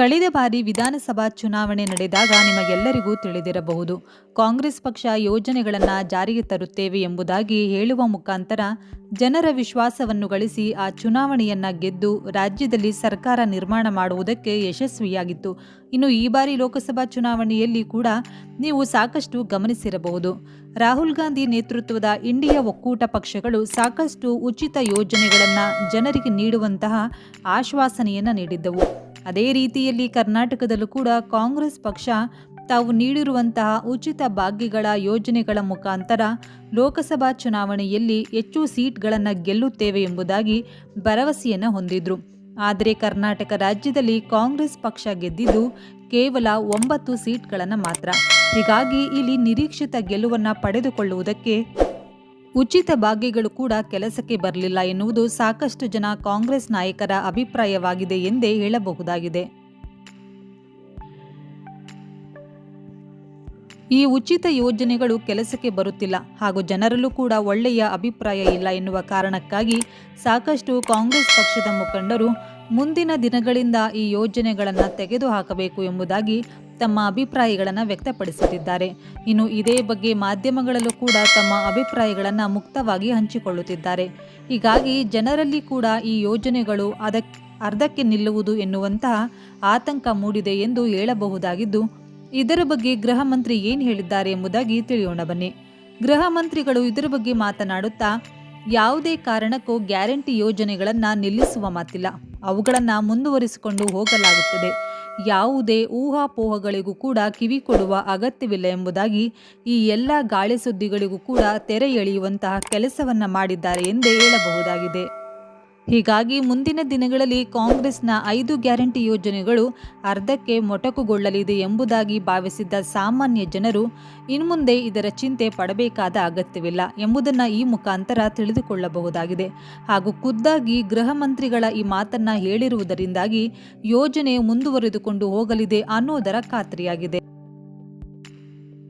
ಕಳೆದ ಬಾರಿ ವಿಧಾನಸಭಾ ಚುನಾವಣೆ ನಡೆದಾಗ ನಿಮಗೆಲ್ಲರಿಗೂ ತಿಳಿದಿರಬಹುದು. ಕಾಂಗ್ರೆಸ್ ಪಕ್ಷ ಯೋಜನೆಗಳನ್ನು ಜಾರಿಗೆ ತರುತ್ತೇವೆ ಎಂಬುದಾಗಿ ಹೇಳುವ ಮುಖಾಂತರ ಜನರ ವಿಶ್ವಾಸವನ್ನು ಗಳಿಸಿ ಆ ಚುನಾವಣೆಯನ್ನ ಗೆದ್ದು ರಾಜ್ಯದಲ್ಲಿ ಸರ್ಕಾರ ನಿರ್ಮಾಣ ಮಾಡುವುದಕ್ಕೆ ಯಶಸ್ವಿಯಾಗಿತ್ತು. ಇನ್ನು ಈ ಬಾರಿ ಲೋಕಸಭಾ ಚುನಾವಣೆಯಲ್ಲಿ ಕೂಡ ನೀವು ಸಾಕಷ್ಟು ಗಮನಿಸಿರಬಹುದು. ರಾಹುಲ್ ಗಾಂಧಿ ನೇತೃತ್ವದ ಇಂಡಿಯಾ ಒಕ್ಕೂಟ ಪಕ್ಷಗಳು ಸಾಕಷ್ಟು ಉಚಿತ ಯೋಜನೆಗಳನ್ನು ಜನರಿಗೆ ನೀಡುವಂತಹ ಆಶ್ವಾಸನೆಯನ್ನು ನೀಡಿದ್ದವು. ಅದೇ ರೀತಿಯಲ್ಲಿ ಕರ್ನಾಟಕದಲ್ಲೂ ಕೂಡ ಕಾಂಗ್ರೆಸ್ ಪಕ್ಷ ತಾವು ನೀಡಿರುವಂತಹ ಉಚಿತ ಭಾಗ್ಯಗಳ ಯೋಜನೆಗಳ ಮುಖಾಂತರ ಲೋಕಸಭಾ ಚುನಾವಣೆಯಲ್ಲಿ ಹೆಚ್ಚು ಸೀಟ್ಗಳನ್ನು ಗೆಲ್ಲುತ್ತೇವೆ ಎಂಬುದಾಗಿ ಭರವಸೆಯನ್ನು ಹೊಂದಿದ್ರು. ಆದರೆ ಕರ್ನಾಟಕ ರಾಜ್ಯದಲ್ಲಿ ಕಾಂಗ್ರೆಸ್ ಪಕ್ಷ ಗೆದ್ದಿದ್ದು ಕೇವಲ ಒಂಬತ್ತು ಸೀಟ್ಗಳನ್ನು ಮಾತ್ರ. ಹೀಗಾಗಿ ಇಲ್ಲಿ ನಿರೀಕ್ಷಿತ ಗೆಲುವನ್ನು ಪಡೆದುಕೊಳ್ಳುವುದಕ್ಕೆ ಉಚಿತ ಭಾಗ್ಯಗಳು ಕೂಡ ಕೆಲಸಕ್ಕೆ ಬರಲಿಲ್ಲ ಎನ್ನುವುದು ಸಾಕಷ್ಟು ಜನ ಕಾಂಗ್ರೆಸ್ ನಾಯಕರ ಅಭಿಪ್ರಾಯವಾಗಿದೆ ಎಂದೇ ಹೇಳಬಹುದಾಗಿದೆ. ಈ ಉಚಿತ ಯೋಜನೆಗಳು ಕೆಲಸಕ್ಕೆ ಬರುತ್ತಿಲ್ಲ ಹಾಗೂ ಜನರಲ್ಲೂ ಕೂಡ ಒಳ್ಳೆಯ ಅಭಿಪ್ರಾಯ ಇಲ್ಲ ಎನ್ನುವ ಕಾರಣಕ್ಕಾಗಿ ಸಾಕಷ್ಟು ಕಾಂಗ್ರೆಸ್ ಪಕ್ಷದ ಮುಖಂಡರು ಮುಂದಿನ ದಿನಗಳಿಂದ ಈ ಯೋಜನೆಗಳನ್ನು ತೆಗೆದುಹಾಕಬೇಕು ಎಂಬುದಾಗಿ ತಮ್ಮ ಅಭಿಪ್ರಾಯಗಳನ್ನು ವ್ಯಕ್ತಪಡಿಸುತ್ತಿದ್ದಾರೆ. ಇನ್ನು ಇದೇ ಬಗ್ಗೆ ಮಾಧ್ಯಮಗಳಲ್ಲೂ ಕೂಡ ತಮ್ಮ ಅಭಿಪ್ರಾಯಗಳನ್ನು ಮುಕ್ತವಾಗಿ ಹಂಚಿಕೊಳ್ಳುತ್ತಿದ್ದಾರೆ. ಹೀಗಾಗಿ ಜನರಲ್ಲಿ ಕೂಡ ಈ ಯೋಜನೆಗಳು ಅದಕ್ಕೆ ಅರ್ಧಕ್ಕೆ ನಿಲ್ಲುವುದು ಎನ್ನುವಂತಹ ಆತಂಕ ಮೂಡಿದೆ ಎಂದು ಹೇಳಬಹುದಾಗಿದ್ದು, ಇದರ ಬಗ್ಗೆ ಗೃಹ ಮಂತ್ರಿ ಏನು ಹೇಳಿದ್ದಾರೆ ಎಂಬುದಾಗಿ ತಿಳಿಯೋಣ ಬನ್ನಿ. ಗೃಹ ಮಂತ್ರಿಗಳು ಇದರ ಬಗ್ಗೆ ಮಾತನಾಡುತ್ತಾ, ಯಾವುದೇ ಕಾರಣಕ್ಕೂ ಗ್ಯಾರಂಟಿ ಯೋಜನೆಗಳನ್ನು ನಿಲ್ಲಿಸುವ ಮಾತಿಲ್ಲ. ಅವುಗಳನ್ನು ಮುಂದುವರಿಸಿಕೊಂಡು ಹೋಗಲಾಗುತ್ತದೆ. ಯಾವುದೇ ಊಹಾಪೋಹಗಳಿಗೂ ಕೂಡ ಕಿವಿ ಕೊಡುವ ಅಗತ್ಯವಿಲ್ಲ ಎಂಬುದಾಗಿ ಈ ಎಲ್ಲ ಗಾಳಿ ಸುದ್ದಿಗಳಿಗೂ ಕೂಡ ತೆರೆ ಎಳೆಯುವಂತಹ ಕೆಲಸವನ್ನು ಮಾಡಿದ್ದಾರೆ ಎಂದೇ ಹೇಳಬಹುದಾಗಿದೆ. ಹೀಗಾಗಿ ಮುಂದಿನ ದಿನಗಳಲ್ಲಿ ಕಾಂಗ್ರೆಸ್ನ ಐದು ಗ್ಯಾರಂಟಿ ಯೋಜನೆಗಳು ಅರ್ಧಕ್ಕೆ ಮೊಟಕುಗೊಳ್ಳಲಿದೆ ಎಂಬುದಾಗಿ ಭಾವಿಸಿದ್ದ ಸಾಮಾನ್ಯ ಜನರು ಇನ್ಮುಂದೆ ಇದರ ಚಿಂತೆ ಪಡಬೇಕಾದ ಅಗತ್ಯವಿಲ್ಲ ಎಂಬುದನ್ನು ಈ ಮುಖಾಂತರ ತಿಳಿದುಕೊಳ್ಳಬಹುದಾಗಿದೆ. ಹಾಗೂ ಖುದ್ದಾಗಿ ಗೃಹ ಮಂತ್ರಿಗಳ ಈ ಮಾತನ್ನ ಹೇಳಿರುವುದರಿಂದಾಗಿ ಯೋಜನೆ ಮುಂದುವರೆದುಕೊಂಡು ಹೋಗಲಿದೆ ಅನ್ನೋದರ ಖಾತ್ರಿಯಾಗಿದೆ.